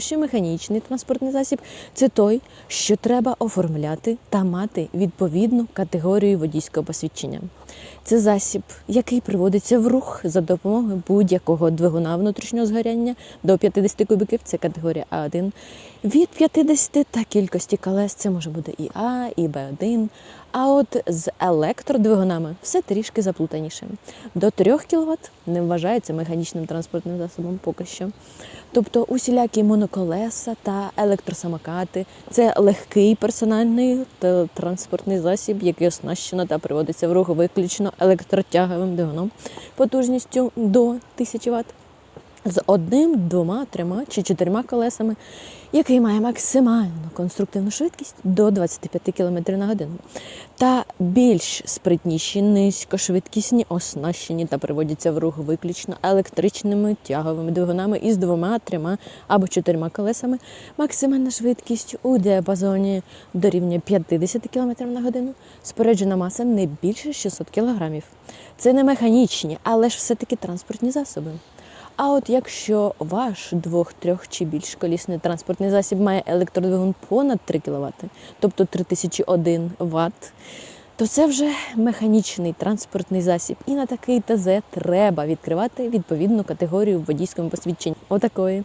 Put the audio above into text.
що механічний транспортний засіб це той, що треба оформляти та мати відповідну категорію водійського посвідчення. Це засіб, який приводиться в рух за допомогою будь-якого двигуна внутрішнього згоряння до 50 кубіків, це категорія А1. Від 50 та кількості колес це може бути і А, і Б1. А от з електродвигунами все трішки заплутаніше. До 3 кВт не вважається механічним транспортним засобом поки що. Тобто усілякі моноколеса та електросамокати це легкий персональний транспортний засіб, який оснащено та приводиться в рух виключно електротяговим двигуном потужністю до 1000 Вт з одним, двома, трьома чи чотирма колесами, який має максимальну конструктивну швидкість до 25 км на годину. Та більш спритніші, низькошвидкісні, оснащені та приводяться в рух виключно електричними тяговими двигунами із двома, трьома або чотирма колесами. Максимальна швидкість у діапазоні дорівнює 50 км на годину. Споряджена маса не більше 600 кг. Це не механічні, але ж все-таки транспортні засоби. А от якщо ваш двох, трьох чи більш колісний транспортний засіб має електродвигун понад 3 кВт, тобто 3001 Вт, то це вже механічний транспортний засіб. І на такий ТЗ треба відкривати відповідну категорію в водійському посвідченні. Отакої.